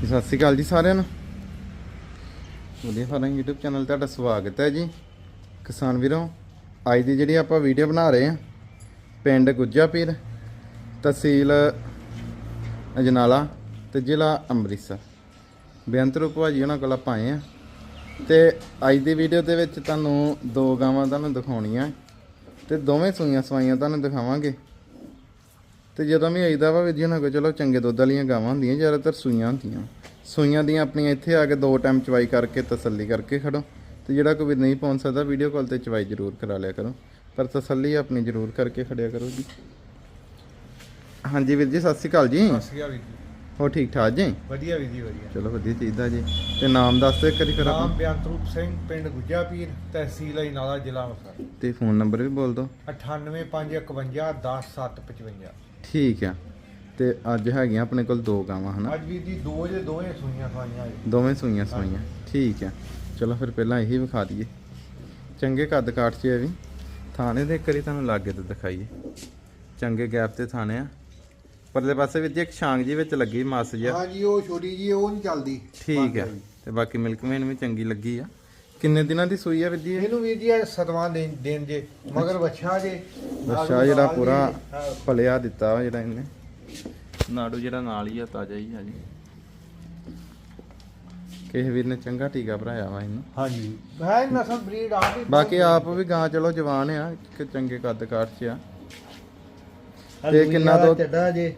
ਸਤਿ ਸ਼੍ਰੀ ਅਕਾਲ ਜੀ ਸਾਰਿਆਂ ਨੂੰ। ਵਧੀਆ ਫਾਰਮ YouTube ਚੈਨਲ ਤੁਹਾਡਾ ਸਵਾਗਤ ਹੈ ਜੀ। ਕਿਸਾਨ ਵੀਰੋ, ਅੱਜ ਦੀ ਜਿਹੜੀ ਆਪਾਂ ਵੀਡੀਓ ਬਣਾ ਰਹੇ ਹਾਂ, ਪਿੰਡ ਗੁੱਜਾਪੀਰ ਤਹਿਸੀਲ ਅਜਨਾਲਾ ਤੇ ਜ਼ਿਲ੍ਹਾ ਅੰਮ੍ਰਿਤਸਰ। ਬੇਅੰਤ ਰੂਪ ਜੀ ਉਹਨਾਂ ਕੋਲ ਆਪਾਂ ਆਏ ਆ ਤੇ ਅੱਜ ਦੀ ਵੀਡੀਓ ਦੇ ਵਿੱਚ ਤੁਹਾਨੂੰ ਦੋ ਗਾਵਾਂ ਤੁਹਾਨੂੰ ਦਿਖਾਉਣੀਆਂ। ਤੇ ਦੋਵੇਂ ਸੂਈਆਂ ਸਵਾਈਆਂ ਤੁਹਾਨੂੰ ਦਿਖਾਵਾਂਗੇ। ਤੇ ਜਦੋਂ ਵੀ ਆਈਦਾ ਵਾ ਵੀਡੀਓ ਨਾਲ ਕੋ ਚਲੋ ਚੰਗੇ ਦੁੱਧ ਵਾਲੀਆਂ ਗਾਵਾਂ ਹੁੰਦੀਆਂ ਜ਼ਿਆਦਾਤਰ ਸੂਈਆਂ ਹੁੰਦੀਆਂ। ਸੂਈਆਂ ਦੀਆਂ ਆਪਣੀਆਂ ਇੱਥੇ ਆ ਕੇ ਦੋ ਟਾਈਮ ਚਵਾਈ ਕਰਕੇ ਤਸੱਲੀ ਕਰਕੇ ਖੜੋ। ਤੇ ਜਿਹੜਾ ਕੋਈ ਨਹੀਂ ਪਹੁੰਚ ਸਕਦਾ ਵੀਡੀਓ ਕਾਲ ਤੇ ਚਵਾਈ ਜ਼ਰੂਰ ਕਰਾ ਲਿਆ ਕਰੋ। ਪਰ ਤਸੱਲੀ ਆਪਣੀ ਜ਼ਰੂਰ ਕਰਕੇ ਖੜਿਆ ਕਰੋ ਜੀ। ਹਾਂਜੀ ਵੀਰ ਜੀ ਸਤਿ ਸ਼੍ਰੀ ਅਕਾਲ ਜੀ। ਸਤਿ ਸ਼੍ਰੀ ਅਕਾਲ ਵੀਰ ਜੀ। ਹੋ ਠੀਕ ਠਾਕ ਜੀ? ਵਧੀਆ ਵੀਰ ਜੀ ਵਧੀਆ। ਚਲੋ ਵਧੀਆ ਚਾਹੀਦਾ ਜੀ। ਤੇ ਨਾਮ ਦੱਸ ਦਿਓ ਇੱਕ ਵਾਰੀ ਫਿਰ ਨਾਮ ਆਪਣਾ। ਬਿਆੰਤਰੂਪ ਸਿੰਘ ਪਿੰਡ ਗੁੱਜਾਪੀਰ ਤਹਿਸੀਲ ਅਜਨਾਲਾ ਜ਼ਿਲ੍ਹਾ ਅੰਮ੍ਰਿਤਸਰ। ਤੇ ਫੋਨ ਨੰਬਰ ਵੀ ਬੋਲ ਦਿਓ। 9851510755 ਠੀਕ ਆ। ਤੇ ਅੱਜ ਹੈਗੀਆਂ ਆਪਣੇ ਕੋਲ ਦੋ ਗਾਵਾਂ ਹਨਾ? ਅੱਜ ਵੀਰ ਜੀ ਦੋ ਜੇ ਦੋਵੇਂ ਸੂਈਆਂ ਖਾਈਆਂ ਦੋਵੇਂ ਸੂਈਆਂ ਸਵਾਈਆਂ। ਠੀਕ ਆ। ਚਲੋ ਫਿਰ ਪਹਿਲਾਂ ਇਹੀ ਵਿਖਾ ਦਈਏ। ਚੰਗੇ ਕੱਦ ਕਾਠ 'ਚ ਇਹ ਵੀ। ਥਾਣੇ ਦੇ ਇੱਕ ਵਾਰੀ ਤੁਹਾਨੂੰ ਲਾਗੇ ਤੇ ਦਿਖਾਈਏ। ਚੰਗੇ ਗੈਪ ਤੇ ਥਾਣੇ ਆ। ਪਰਲੇ ਪਾਸੇ ਵਿੱਚ ਇੱਕ ਛਾਂਗ ਜੀ ਵਿੱਚ ਲੱਗੀ ਮੱਸ ਹਾਂ ਜੀ ਉਹ ਛੋਟੀ ਜੀ ਉਹ ਨਹੀਂ ਚੱਲਦੀ। ਠੀਕ ਆ। ਤੇ ਬਾਕੀ ਮਿਲਕ ਮੇਨ ਵੀ ਚੰਗੀ ਲੱਗੀ ਆ। ਕਿੰਨੇ ਦਿਨਾਂ ਦੀ ਸੂਈ ਆ ਵਿੱਦੀ ਇਹ? ਇਹਨੂੰ ਵੀਰ ਜੀ ਇਹ ਸਤਵਾਂ ਦੇਣ ਦੇਣ ਜੇ ਮਗਰ ਬੱਚਾ ਜੇ। ਅੱਛਾ ਜਿਹੜਾ ਪੂਰਾ ਪਲਿਆ ਦਿੱਤਾ ਵਾ ਜਿਹੜਾ ਇਹਨੇ। ਨਾੜੂ ਜਿਹੜਾ ਨਾਲ ਹੀ ਆ ਤਾਜ਼ਾ ਹੀ ਆ ਜੀ। ਕਿਸੇ ਵੀਰ ਨੇ ਚੰਗਾ ਟੀਕਾ ਭਰਾਇਆ ਵਾ ਇਹਨੂੰ। ਹਾਂ ਜੀ ਹੈ ਨਸਲ ਬਰੀਡ ਆ ਵੀ ਬਾਕੀ ਆਪ ਵੀ ਗਾਂ ਚਲੋ ਜਵਾਨ ਆ ਕਿ ਚੰਗੇ ਕੱਦ ਕਾਠ 'ਚ ਆ। ਤੇ ਤੇ ਕਿੰਨਾ ਦੁੱਧ? ਚੱਡਾ ਜੇ।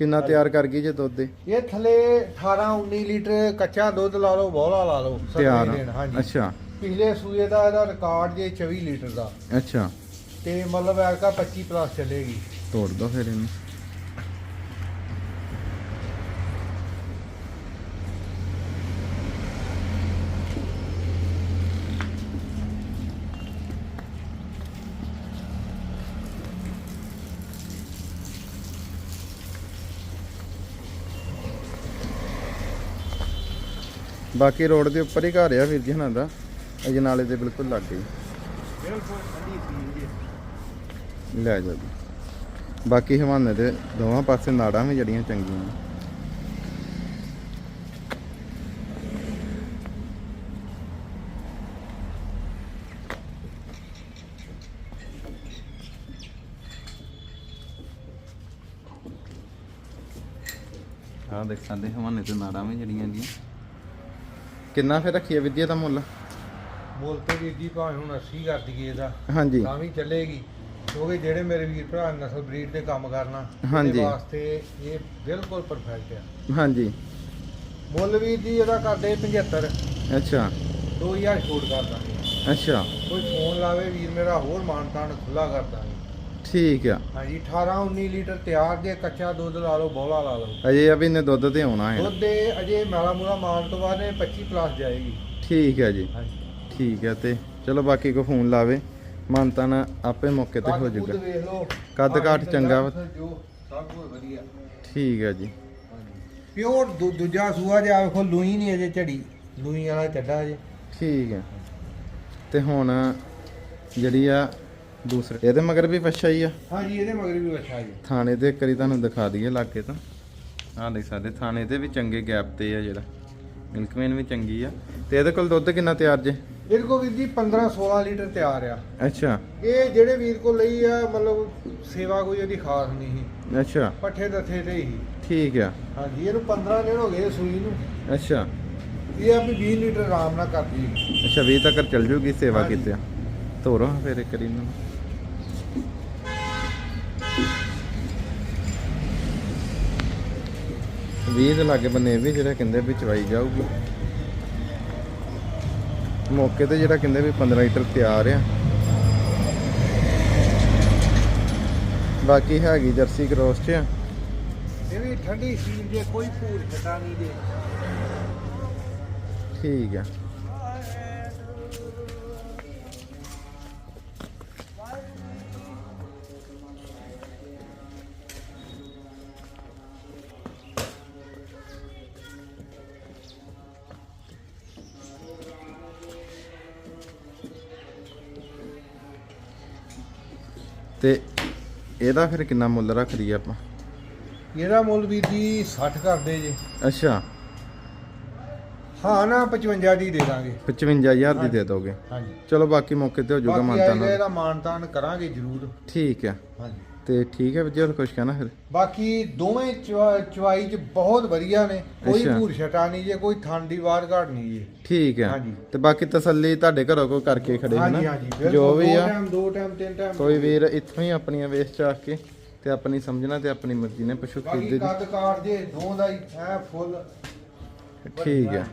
ਕਿੰਨਾ ਤਿਆਰ ਕਰ ਗਈ ਜੇ ਦੁੱਧ ਦੇ? ਇਹ ਥਲੇ 18 19 ਲੀਟਰ ਕੱਚਾ ਦੁੱਧ ਲਾ ਲਓ ਬੋਲਾ ਲਾ ਲਓ ਤਿਆਰ ਦਿਨ, ਆ। ਹਾਂਜੀ। ਅੱਛਾ। ਪਿਛਲੇ ਸੂਏ ਦਾ ਇਹਦਾ ਰਿਕਾਰਡ ਜੇ 24 ਲੀਟਰ ਦਾ। ਅੱਛਾ। ਤੇ ਮਤਲਬ ਐਰਕਾ 25 ਪਲੱਸ ਚੱਲੇਗੀ। ਤੋੜ ਦੋ ਫਿਰ ਇਹਨੂੰ। ਬਾਕੀ ਰੋਡ ਦੇ ਉੱਪਰ ਹੀ ਘਰ ਆ ਵੀਰ ਜੀ ਹਨਾਂ ਦਾ। ਅਜਨਾਲੇ ਦੇ ਬਿਲਕੁਲ ਲੱਗ ਗਈ ਲੈ ਜਾ। ਬਾਕੀ ਹਵਾਨੇ ਦੇ ਦੋਵਾਂ ਪਾਸੇ ਨਾੜਾਂ ਵੀ ਜੜੀਆਂ ਚੰਗੀਆਂ ਨੇ। ਆਹ ਦੇਖ ਸਕਦੇ ਹਵਾਨੇ ਤੇ ਨਾੜਾਂ ਵੀ ਜੜੀਆਂ ਦੀਆਂ ਕਿੰਨਾ ਫਿਰ ਰੱਖੀਏ ਵਿਦਿਆ ਦਾ ਮੁੱਲ? ਮੁੱਲ ਤੇ ਵੀਰ ਜੀ ਭਾਵੇਂ ਹੁਣ 80 ਕਰ ਦਈਏ ਇਹਦਾ ਹਾਂਜੀ। ਤਾਂ ਵੀ ਚੱਲੇਗੀ। ਕਿਉਂਕਿ ਜਿਹੜੇ ਮੇਰੇ ਵੀਰ ਭਰਾ ਨਸਲ ਬਰੀਡ ਤੇ ਕੰਮ ਕਰਨਾ ਹਾਂਜੀ। ਵਾਸਤੇ ਇਹ ਬਿਲਕੁਲ ਪਰਫੈਕਟ ਆ। ਹਾਂਜੀ। ਮੁੱਲ ਵੀਰ ਜੀ ਇਹਦਾ ਕਰਦੇ 75 ਅੱਛਾ। 2000 ਛੋਟ ਕਰ ਦਾਂਗੇ। ਅੱਛਾ। ਕੋਈ ਫੋਨ ਲਾਵੇ ਵੀਰ ਮੇਰਾ ਹੋਰ ਮਾਨਤਾਨ ਖੁੱਲਾ ਕਰ ਦਾਂਗੇ। ਠੀਕ ਆ। ਹਾਂਜੀ 18 19 ਲੀਟਰ ਤਿਆਰ ਜੇ ਕੱਚਾ ਦੁੱਧ ਲਾ ਲਓ ਬੋਲਾ ਲਾ ਲਓ। ਅਜੇ ਅਭੀ ਨੇ ਦੁੱਧ ਤੇ ਆਉਣਾ ਹੈ। ਦੁੱਧ ਦੇ ਅਜੇ ਮਾਲਾ ਮੂਲਾ ਮਾਰਨ ਤੋਂ ਬਾਅਦ ਇਹ 25 ਪਲੱਸ ਜਾਏਗੀ। ਠੀਕ ਹੈ ਜੀ। ਹਾਂਜੀ। ਠੀਕ ਹੈ ਤੇ ਚਲੋ ਬਾਕੀ ਕੋ ਫੋਨ ਲਾਵੇ। ਮਨਤਾ ਨਾ ਆਪੇ ਮੌਕੇ ਤੇ ਹੋ ਜਾਊਗਾ ਵੇਖ ਲਓ। ਕੱਦ ਕਾਠ ਚੰਗਾ ਵਾ। ਜੋ ਸਭ ਕੁਝ ਵਧੀਆ। ਠੀਕ ਹੈ ਜੀ। ਪਿਓਰ ਦੂਜਾ ਸੂਆ ਜਿਹਾ ਵੇਖੋ ਲੂਈ ਨਹੀਂ ਅਜੇ ਝੜੀ। ਲੂਈ ਵਾਲਾ ਚੱਡਾ ਅਜੇ। ਠੀਕ ਹੈ ਤੇ ਹੁਣ ਜਿਹੜੀ ਆ ਦੂਸਰੇ। ਇਹਦੇ ਮਗਰ ਵੀ ਪੱਛਾ ਹੀ ਆ। ਹਾਂਜੀ ਇਹਦੇ ਮਗਰ ਵੀ ਬੱਚਾ ਜੀ ਥਾਣੇ ਤੇ ਇੱਕ ਵਾਰੀ ਤੁਹਾਨੂੰ ਦਿਖਾ ਦਈਏ ਲਾਗੇ ਤੋਂ। ਆਹ ਦੇਖ ਸਕਦੇ ਥਾਣੇ ਤੇ ਵੀ ਚੰਗੇ ਗੈਪ ਤੇ ਆ ਜਿਹੜਾ। ਮਿਲਕਮੈਨ ਵੀ ਚੰਗੀ ਆ। ਤੇ ਇਹਦੇ ਕੋਲ ਦੁੱਧ ਕਿੰਨਾ ਤਿਆਰ ਜੇ? ਇਹਦੇ ਕੋਲ ਵੀਰ ਜੀ 15 16 ਲੀਟਰ ਤਿਆਰ ਆ। ਅੱਛਾ। ਇਹ ਜਿਹੜੇ ਵੀਰ ਕੋਲ ਲਈ ਆ ਮਤਲਬ ਸੇਵਾ ਕੋਈ ਉਹਦੀ ਖਾਸ ਨਹੀਂ ਸੀ। ਅੱਛਾ। ਪੱਠੇ ਦੱਥੇ ਤੇ ਹੀ। ਠੀਕ ਆ। ਹਾਂਜੀ ਇਹਨੂੰ 15 ਦਿਨ ਹੋ ਗਏ ਸੂਈ ਨੂੰ। ਅੱਛਾ। ਇਹ ਆ ਵੀ 20 ਲੀਟਰ ਆਰਾਮ ਨਾਲ ਕਰਦੀ। ਅੱਛਾ 20 ਤੱਕ ਚੱਲ ਜੂਗੀ ਸੇਵਾ। ਕੀਤੇ। ਤੋਰੋ ਫਿਰ ਇੱਕ ਵਾਰੀ ਨੂੰ ਵੀਹ ਦੇ ਲਾਗੇ ਬੰਨੇ ਵੀ ਜਿਹੜਾ ਕਹਿੰਦੇ ਵੀ ਚਵਾਈ ਜਾਊਗੀ। ਮੌਕੇ ਤੇ ਜਿਹੜਾ ਕਹਿੰਦੇ ਵੀ 15 ਲੀਟਰ ਤਿਆਰ ਆ। ਬਾਕੀ ਹੈਗੀ ਜਰਸੀ ਕ੍ਰੋਸ ਚ ਆ। ਇਹ ਵੀ ਠੰਡੀ ਸੀਲ ਜੇ ਕੋਈ ਭੂਰ ਛਟਾ ਨਹੀਂ ਦੇ ਠੀਕ ਆ। ਤੇ ਇਹਦਾ ਫਿਰ ਕਿੰਨਾ ਮੁੱਲ ਰੱਖ ਦਈਏ ਆਪਾਂ? ਇਹਦਾ ਮੁੱਲ ਵੀਰ ਜੀ 60 ਕਰਦੇ ਜੇ। ਅੱਛਾ। ਹਾਂ ਨਾ 55 ਦੀ ਦੇ ਦਾਂਗੇ। 55000 ਦੀ ਦੇ ਦੋਗੇ। ਹਾਂਜੀ। ਚਲੋ ਬਾਕੀ ਮੌਕੇ ਤੇ ਹੋ ਜਾਊਗਾ ਬਾਕੀ ਮਾਨਤਾਨ। ਇਹਦਾ ਮਾਨਤਾਨ ਕਰਾਂਗੇ ਜ਼ਰੂਰ। ਠੀਕ ਹੈ ਹਾਂਜੀ। ਤੇ ਠੀਕ ਹੈ ਵੀਰ ਕੁਛ ਕਹਿਣਾ ਫਿਰ? ਬਾਕੀ ਦੋਵੇਂ ਚਵਾ- ਚਵਾਈ ਚ ਬਹੁਤ ਵਧੀਆ ਨੇ। ਕੋਈ ਅੱਛਾ। ਭੂਰ ਛਟਾ ਨਹੀਂ ਜੇ ਕੋਈ ਥਣ ਦੀ ਵਾਰ ਘਾਟ ਨਹੀਂ ਜੇ। ਠੀਕ ਹੈ। ਹਾਂਜੀ। ਤੇ ਬਾਕੀ ਤਸੱਲੀ ਤੁਹਾਡੇ ਘਰੋਂ ਕੋਈ ਕਰਕੇ ਖੜੇ ਹਾਂਜੀ ਹਾਂਜੀ ਜੋ ਵੀ ਦੋ ਆ ਟਾਈਮ ਦੋ ਟਾਈਮ ਤਿੰਨ ਟਾਈਮ। ਕੋਈ ਵੀਰ ਇੱਥੋਂ ਹੀ ਆਪਣੀਆਂ ਵੇਸ ਚ ਆ ਕੇ ਤੇ ਆਪਣੀ ਸਮਝਣਾ ਤੇ ਆਪਣੀ ਮਰਜ਼ੀ ਨੇ ਪਸ਼ੂ ਬਾਕੀ ਖਰੀਦੇ ਕੱਦ ਕਾਠ ਜੇ ਦੋ ਦਾ ਹੀ ਐ ਫੁੱਲ। ਠੀਕ ਹੈ।